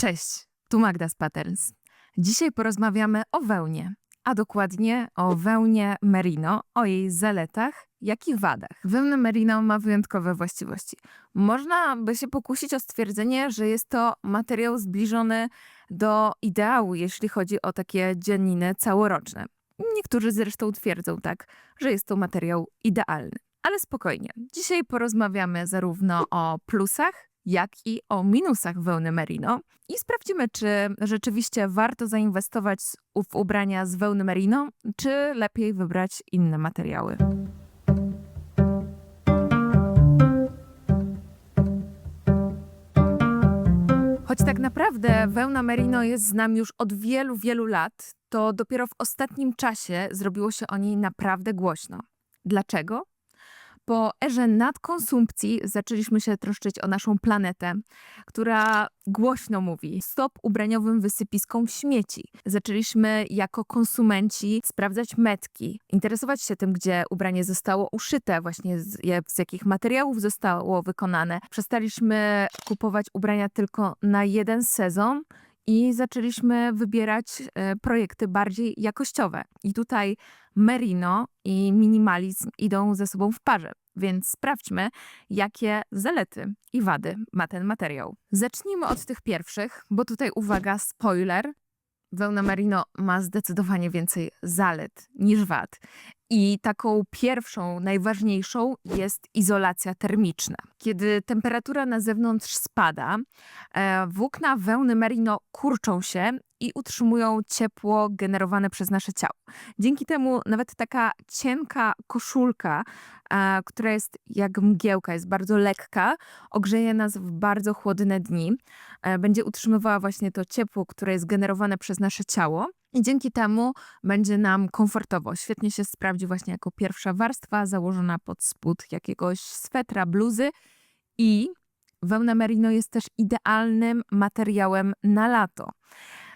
Cześć, tu Magda z Patterns. Dzisiaj porozmawiamy o wełnie, a dokładnie o wełnie merino, o jej zaletach, jak i wadach. Wełna merino ma wyjątkowe właściwości. Można by się pokusić o stwierdzenie, że jest to materiał zbliżony do ideału, jeśli chodzi o takie dzianniny całoroczne. Niektórzy zresztą twierdzą tak, że jest to materiał idealny. Ale spokojnie. Dzisiaj porozmawiamy zarówno o plusach, jak i o minusach wełny merino i sprawdzimy, czy rzeczywiście warto zainwestować w ubrania z wełny merino, czy lepiej wybrać inne materiały. Choć tak naprawdę wełna merino jest z nami już od wielu, wielu lat, to dopiero w ostatnim czasie zrobiło się o niej naprawdę głośno. Dlaczego? Po erze nadkonsumpcji zaczęliśmy się troszczyć o naszą planetę, która głośno mówi stop ubraniowym wysypiskom śmieci. Zaczęliśmy jako konsumenci sprawdzać metki, interesować się tym, gdzie ubranie zostało uszyte, właśnie z, z jakich materiałów zostało wykonane. Przestaliśmy kupować ubrania tylko na jeden sezon i zaczęliśmy wybierać e, projekty bardziej jakościowe. I tutaj merino i minimalizm idą ze sobą w parze. Więc sprawdźmy, jakie zalety i wady ma ten materiał. Zacznijmy od tych pierwszych, bo tutaj uwaga, spoiler. Wełna merino ma zdecydowanie więcej zalet niż wad. I taką pierwszą, najważniejszą jest izolacja termiczna. Kiedy temperatura na zewnątrz spada, e, włókna wełny merino kurczą się i utrzymują ciepło generowane przez nasze ciało. Dzięki temu nawet taka cienka koszulka, a, która jest jak mgiełka, jest bardzo lekka, ogrzeje nas w bardzo chłodne dni. E, Będzie utrzymywała właśnie to ciepło, które jest generowane przez nasze ciało. I dzięki temu będzie nam komfortowo. Świetnie się sprawdzi właśnie jako pierwsza warstwa założona pod spód jakiegoś swetra, bluzy. I wełna merino jest też idealnym materiałem na lato.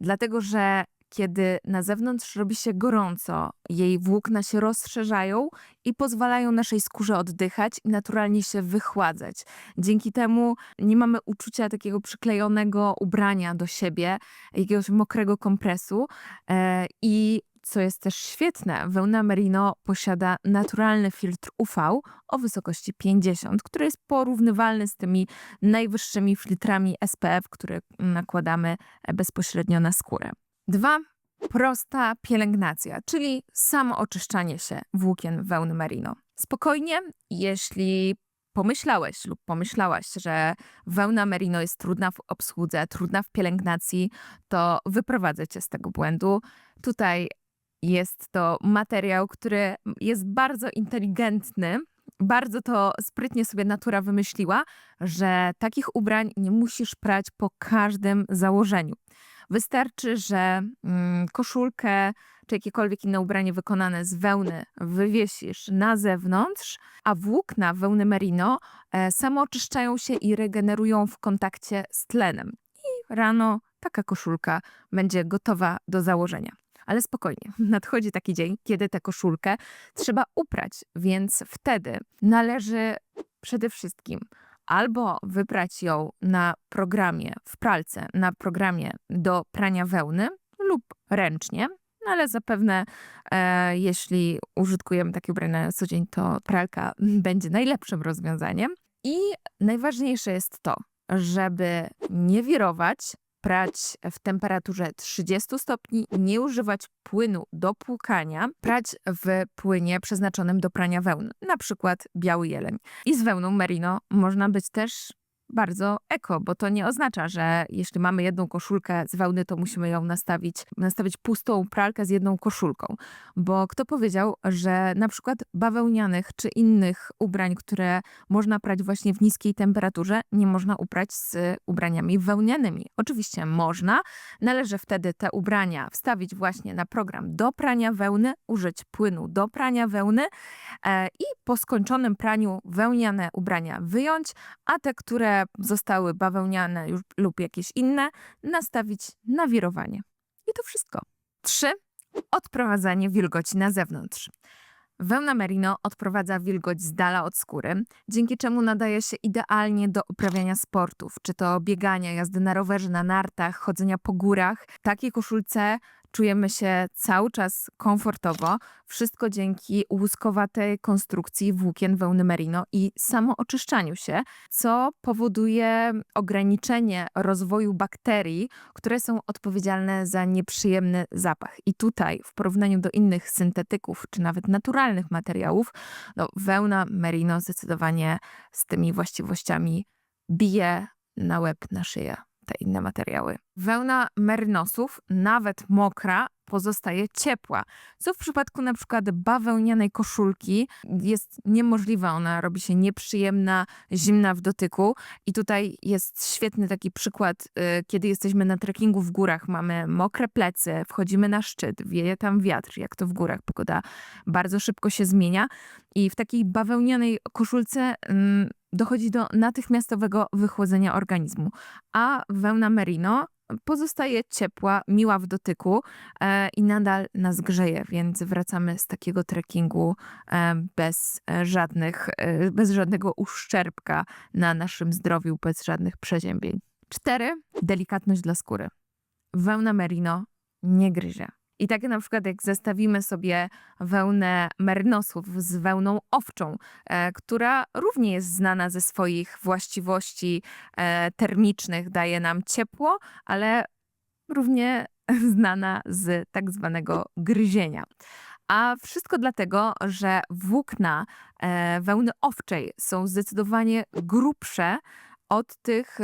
Dlatego, że kiedy na zewnątrz robi się gorąco, jej włókna się rozszerzają i pozwalają naszej skórze oddychać i naturalnie się wychładzać. Dzięki temu nie mamy uczucia takiego przyklejonego ubrania do siebie, jakiegoś mokrego kompresu e, i co jest też świetne, wełna merino posiada naturalny filtr UV o wysokości 50, który jest porównywalny z tymi najwyższymi filtrami SPF, które nakładamy e, bezpośrednio na skórę. Dwa, prosta pielęgnacja, czyli samo oczyszczanie się włókien wełny merino. Spokojnie, jeśli pomyślałeś lub pomyślałaś, że wełna merino jest trudna w obsłudze, trudna w pielęgnacji, to wyprowadzę cię z tego błędu. Tutaj jest to materiał, który jest bardzo inteligentny. Bardzo to sprytnie sobie natura wymyśliła, że takich ubrań nie musisz prać po każdym założeniu. Wystarczy, że mm, koszulkę czy jakiekolwiek inne ubranie wykonane z wełny wywiesisz na zewnątrz, a włókna wełny merino e, samooczyszczają się i regenerują w kontakcie z tlenem. I rano taka koszulka będzie gotowa do założenia. Ale spokojnie, nadchodzi taki dzień, kiedy tę koszulkę trzeba uprać, więc wtedy należy przede wszystkim albo wyprać ją na programie w pralce, na programie do prania wełny lub ręcznie, no ale zapewne e, jeśli użytkujemy takie ubrania na co dzień, to pralka będzie najlepszym rozwiązaniem. I najważniejsze jest to, żeby nie wirować, prać w temperaturze 30 stopni, nie używać płynu do płukania, prać w płynie przeznaczonym do prania wełny, na przykład biały jeleń. I z wełną merino można być też bardzo eko, bo to nie oznacza, że jeśli mamy jedną koszulkę z wełny, to musimy ją nastawić, nastawić pustą pralkę z jedną koszulką. Bo kto powiedział, że na przykład bawełnianych czy innych ubrań, które można prać właśnie w niskiej temperaturze, nie można uprać z ubraniami wełnianymi. Oczywiście można, należy wtedy te ubrania wstawić właśnie na program do prania wełny, użyć płynu do prania wełny e, i po skończonym praniu wełniane ubrania wyjąć, a te, które zostały bawełniane lub jakieś inne, nastawić na wirowanie. I to wszystko. Trzy. Odprowadzanie wilgoci na zewnątrz. Wełna merino odprowadza wilgoć z dala od skóry, dzięki czemu nadaje się idealnie do uprawiania sportów, czy to biegania, jazdy na rowerze, na nartach, chodzenia po górach. Takiej koszulce czujemy się cały czas komfortowo. Wszystko dzięki łuskowatej konstrukcji włókien wełny merino i samooczyszczaniu się, co powoduje ograniczenie rozwoju bakterii, które są odpowiedzialne za nieprzyjemny zapach. I tutaj, w porównaniu do innych syntetyków czy nawet naturalnych materiałów, no, wełna merino zdecydowanie z tymi właściwościami bije na łeb, na szyję te inne materiały. Wełna merynosów, nawet mokra, pozostaje ciepła, co w przypadku na przykład bawełnianej koszulki jest niemożliwe. Ona robi się nieprzyjemna, zimna w dotyku. I tutaj jest świetny taki przykład, y, kiedy jesteśmy na trekkingu w górach, mamy mokre plecy, wchodzimy na szczyt, wieje tam wiatr, jak to w górach, pogoda bardzo szybko się zmienia. I w takiej bawełnianej koszulce mm, dochodzi do natychmiastowego wychłodzenia organizmu. A wełna merino pozostaje ciepła, miła w dotyku e, i nadal nas grzeje, więc wracamy z takiego trekkingu e, bez, żadnych, e, bez żadnego uszczerbka na naszym zdrowiu, bez żadnych przeziębień. Cztery. Delikatność dla skóry. Wełna merino nie gryzie. I takie na przykład jak zestawimy sobie wełnę mernosów z wełną owczą, e, która równie jest znana ze swoich właściwości e, termicznych, daje nam ciepło, ale równie znana z tak zwanego gryzienia. A wszystko dlatego, że włókna e, wełny owczej są zdecydowanie grubsze od tych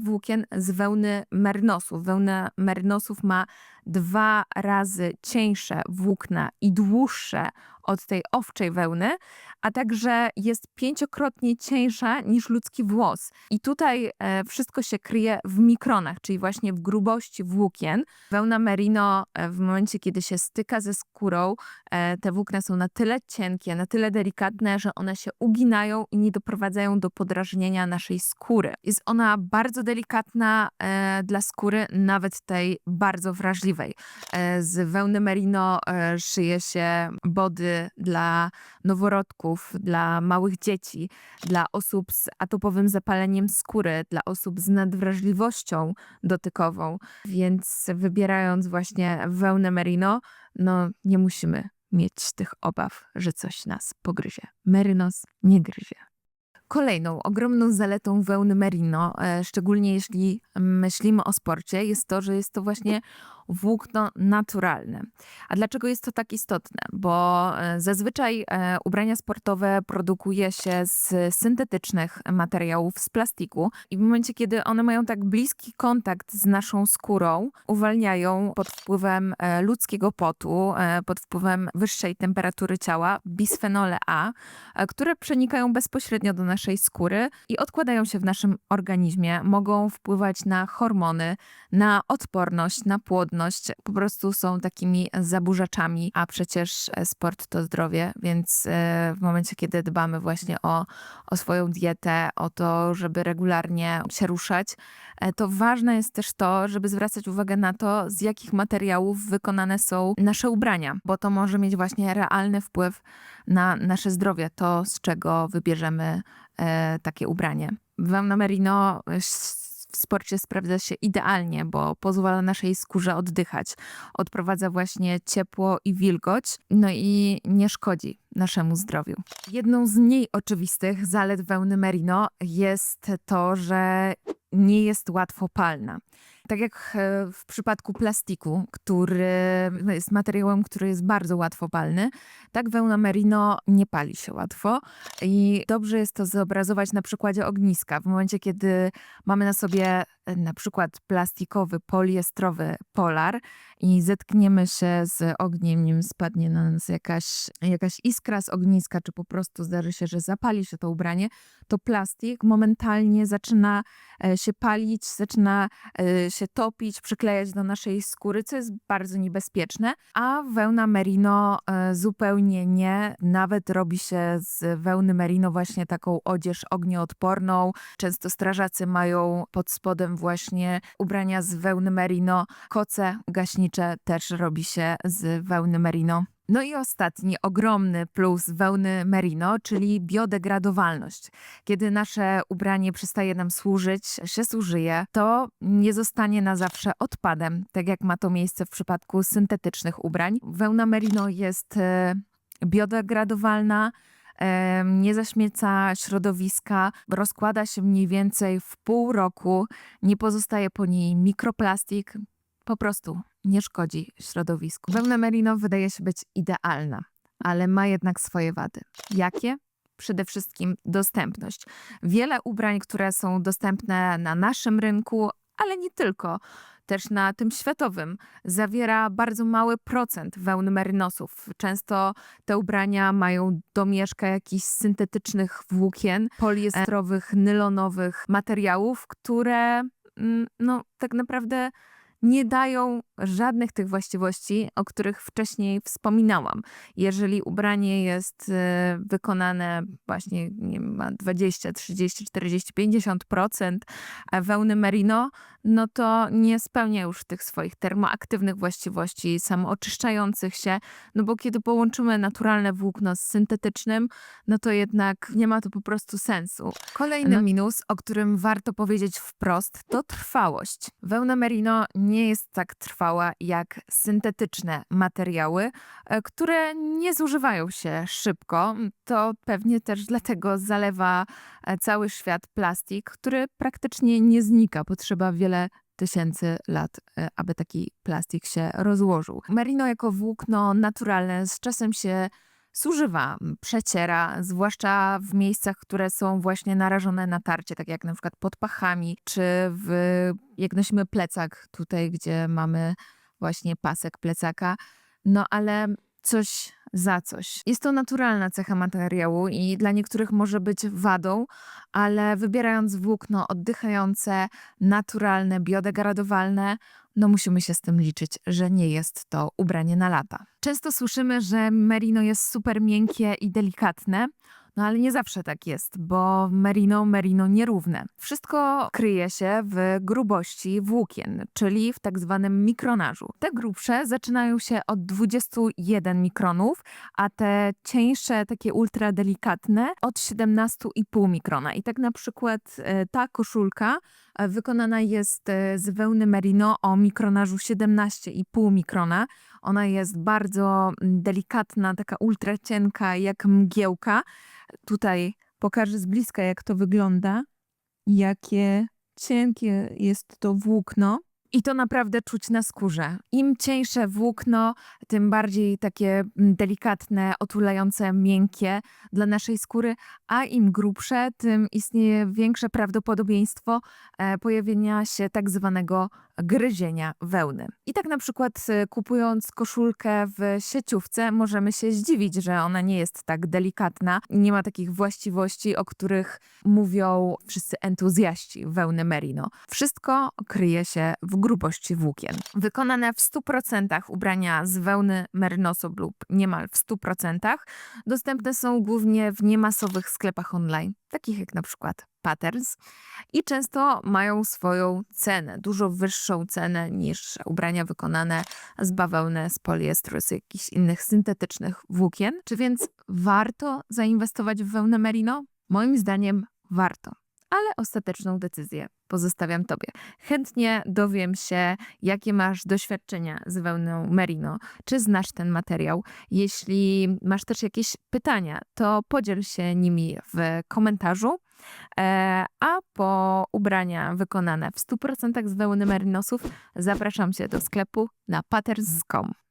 włókien z wełny mernosów. Wełna mernosów ma dwa razy cieńsze włókna i dłuższe od tej owczej wełny, a także jest pięciokrotnie cieńsza niż ludzki włos. I tutaj e, wszystko się kryje w mikronach, czyli właśnie w grubości włókien. Wełna merino e, w momencie, kiedy się styka ze skórą, e, te włókna są na tyle cienkie, na tyle delikatne, że one się uginają i nie doprowadzają do podrażnienia naszej skóry. Jest ona bardzo delikatna dla skóry, nawet tej bardzo wrażliwej. E, z wełny merino e, szyje się body dla noworodków, dla małych dzieci, dla osób z atopowym zapaleniem skóry, dla osób z nadwrażliwością dotykową. Więc wybierając właśnie wełnę merino, no nie musimy mieć tych obaw, że coś nas pogryzie. Merynos nie gryzie. Kolejną ogromną zaletą wełny merino, e, szczególnie jeśli myślimy o sporcie, jest to, że jest to właśnie włókno naturalne. A dlaczego jest to tak istotne? Bo e, zazwyczaj e, ubrania sportowe produkuje się z syntetycznych materiałów, z plastiku i w momencie, kiedy one mają tak bliski kontakt z naszą skórą, uwalniają pod wpływem e, ludzkiego potu, pod wpływem wyższej temperatury ciała bisfenole A, które przenikają bezpośrednio do naszej skóry i odkładają się w naszym organizmie, mogą wpływać na hormony, na odporność, na płodność, po prostu są takimi zaburzaczami, a przecież e, sport to zdrowie, więc e, w momencie, kiedy dbamy właśnie o, o swoją dietę, o to, żeby regularnie się ruszać, e, to ważne jest też to, żeby zwracać uwagę na to, z jakich materiałów wykonane są nasze ubrania, bo to może mieć właśnie realny wpływ na nasze zdrowie, to z czego wybierzemy takie ubranie. Wełna merino w sporcie sprawdza się idealnie, bo pozwala naszej skórze oddychać. Odprowadza właśnie ciepło i wilgoć, no i nie szkodzi naszemu zdrowiu. Jedną z mniej oczywistych zalet wełny merino jest to, że nie jest łatwopalna. Tak jak e, w przypadku plastiku, który no, jest materiałem, który jest bardzo łatwopalny, tak wełna merino nie pali się łatwo i dobrze jest to zobrazować na przykładzie ogniska. W momencie, kiedy mamy na sobie e, na przykład plastikowy, poliestrowy polar i zetkniemy się z ogniem, nim spadnie na nas jakaś, jakaś iskra z ogniska, czy po prostu zdarzy się, że zapali się to ubranie, to plastik momentalnie zaczyna e, się palić, zaczyna się topić, przyklejać do naszej skóry, co jest bardzo niebezpieczne, a wełna merino e, zupełnie nie. Nawet robi się z wełny merino właśnie taką odzież ognioodporną. Często strażacy mają pod spodem właśnie ubrania z wełny merino. Koce gaśnicze też robi się z wełny merino. No i ostatni ogromny plus wełny merino, czyli biodegradowalność. Kiedy nasze ubranie przestaje nam służyć, się zużyje, to nie zostanie na zawsze odpadem, tak jak ma to miejsce w przypadku syntetycznych ubrań. Wełna merino jest e, biodegradowalna, e, nie zaśmieca środowiska, rozkłada się mniej więcej w pół roku, nie pozostaje po niej mikroplastik, po prostu nie szkodzi środowisku. Wełna merino wydaje się być idealna, ale ma jednak swoje wady. Jakie? Przede wszystkim dostępność. Wiele ubrań, które są dostępne na naszym rynku, ale nie tylko, też na tym światowym, zawiera bardzo mały procent wełny merynosów. Często te ubrania mają domieszkę jakichś syntetycznych włókien, poliestrowych, nylonowych materiałów, które mm, no, tak naprawdę nie dają żadnych tych właściwości, o których wcześniej wspominałam. Jeżeli ubranie jest e, wykonane właśnie nie wiem, ma 20, 30, 40, 50% wełny merino, no to nie spełnia już tych swoich termoaktywnych właściwości, samooczyszczających się, no bo kiedy połączymy naturalne włókno z syntetycznym, no to jednak nie ma to po prostu sensu. Kolejny No- minus, o którym warto powiedzieć wprost, to trwałość. Wełna merino nie jest tak trwała jak syntetyczne materiały, e, które nie zużywają się szybko. To pewnie też dlatego zalewa e, cały świat plastik, który praktycznie nie znika. Potrzeba wiele tysięcy lat, e, aby taki plastik się rozłożył. Merino jako włókno naturalne z czasem się zużywa, przeciera, zwłaszcza w miejscach, które są właśnie narażone na tarcie, tak jak na przykład pod pachami, czy w, jak nosimy plecak tutaj, gdzie mamy właśnie pasek plecaka. No ale coś za coś. Jest to naturalna cecha materiału i dla niektórych może być wadą, ale wybierając włókno oddychające, naturalne, biodegradowalne, no musimy się z tym liczyć, że nie jest to ubranie na lata. Często słyszymy, że merino jest super miękkie i delikatne, no ale nie zawsze tak jest, bo merino, merino nierówne. Wszystko kryje się w grubości włókien, czyli w tak zwanym mikronażu. Te grubsze zaczynają się od 21 mikronów, a te cieńsze, takie ultra delikatne od 17,5 mikrona. I tak na przykład e, ta koszulka wykonana jest e, z wełny merino o mikronażu 17,5 mikrona. Ona jest bardzo mm, delikatna, taka ultra cienka, jak mgiełka. Tutaj pokażę z bliska, jak to wygląda, jakie cienkie jest to włókno. I to naprawdę czuć na skórze. Im cieńsze włókno, tym bardziej takie mm, delikatne, otulające, miękkie dla naszej skóry, a im grubsze, tym istnieje większe prawdopodobieństwo e, pojawienia się tak zwanego gryzienia wełny. I tak na przykład e, kupując koszulkę w sieciówce możemy się zdziwić, że ona nie jest tak delikatna, nie ma takich właściwości, o których mówią wszyscy entuzjaści wełny merino. Wszystko kryje się w grubości włókien. Wykonane w 100% ubrania z wełny merinoso lub niemal w 100% dostępne są głównie w niemasowych sklepach online, takich jak na przykład Patterns i często mają swoją cenę, dużo wyższą cenę niż ubrania wykonane z bawełny, z poliestru, z jakichś innych syntetycznych włókien. Czy więc warto zainwestować w wełnę merino? Moim zdaniem warto, ale ostateczną decyzję pozostawiam Tobie. Chętnie dowiem się, jakie masz doświadczenia z wełną merino, czy znasz ten materiał. Jeśli masz też jakieś pytania, to podziel się nimi w komentarzu. E, a po ubrania wykonane w 100% z wełny merinosów zapraszam Cię do sklepu na patterns.com.